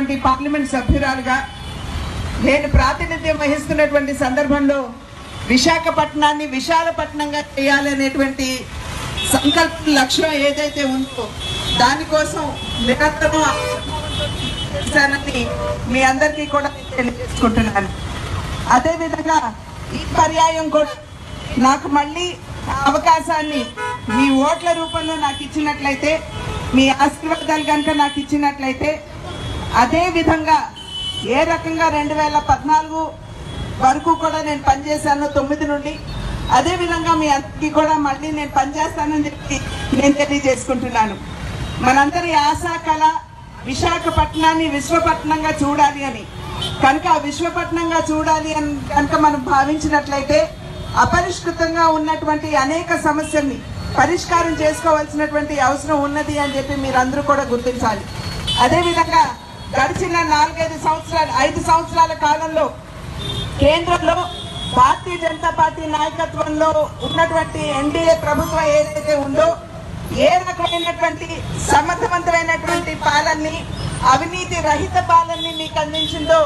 ఉన్నటువంటి పార్లమెంట్ సభ్యురాలుగా నేను ప్రాతినిధ్యం వహిస్తున్నటువంటి సందర్భంలో విశాఖపట్నాన్ని విశాలపట్నంగా చేయాలనేటువంటి సంకల్ప లక్ష్యం ఏదైతే ఉందో దానికోసం నిరంతరం చేశానని మీ అందరికీ కూడా నేను తెలియజేసుకుంటున్నాను. అదేవిధంగా ఈ పర్యాయం కూడా నాకు మళ్ళీ అవకాశాన్ని మీ ఓట్ల రూపంలో నాకు ఇచ్చినట్లయితే మీ ఆశీర్వాదాలు కనుక నాకు ఇచ్చినట్లయితే అదేవిధంగా ఏ రకంగా రెండు వేల పద్నాలుగు వరకు కూడా నేను పనిచేశాను తొమ్మిది నుండి అదే విధంగా మీ అందరికీ కూడా మళ్ళీ నేను పనిచేస్తానని చెప్పి నేను తెలియజేసుకుంటున్నాను. మనందరి ఆశ కళ విశాఖపట్నాన్ని విశ్వపట్నంగా చూడాలి అని. కనుక ఆ విశ్వపట్నంగా చూడాలి అని కనుక మనం భావించినట్లయితే అపరిష్కృతంగా ఉన్నటువంటి అనేక సమస్యల్ని పరిష్కారం చేసుకోవాల్సినటువంటి అవసరం ఉన్నది అని చెప్పి మీరందరూ కూడా గుర్తించాలి. అదేవిధంగా గడిచిన నాలుగైదు సంవత్సరాలు ఐదు సంవత్సరాల కాలంలో కేంద్రంలో భారతీయ జనతా పార్టీ నాయకత్వంలో ఉన్నటువంటి ఎన్డీఏ ప్రభుత్వం ఏదైతే ఉందో ఏ రకమైనటువంటి సమర్థవంతమైనటువంటి పాలనని అవినీతి రహిత పాలనని మీకు అందించిందో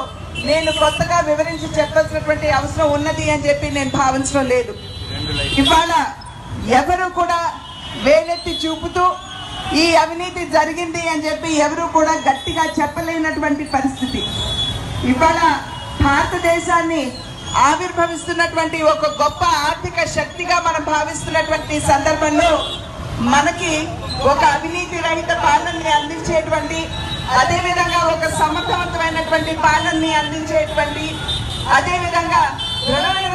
నేను కొత్తగా వివరించి చెప్పాల్సినటువంటి అవసరం ఉన్నది అని చెప్పి నేను భావించడం లేదు. ఇవాళ ఎవరు కూడా వేలెత్తి చూపుతూ ఈ అవినీతి జరిగింది అని చెప్పి ఎవరు కూడా గట్టిగా చెప్పలేనటువంటి పరిస్థితి. ఇవాళ భారతదేశాన్ని ఆవిర్భవిస్తున్నటువంటి ఒక గొప్ప ఆర్థిక శక్తిగా మనం భావిస్తున్నటువంటి సందర్భంలో మనకి ఒక అవినీతి రహిత పాలనని అందించేటువంటి అదేవిధంగా ఒక సమర్థవంతమైనటువంటి పాలనని అందించేటువంటి అదేవిధంగా దృఢమైన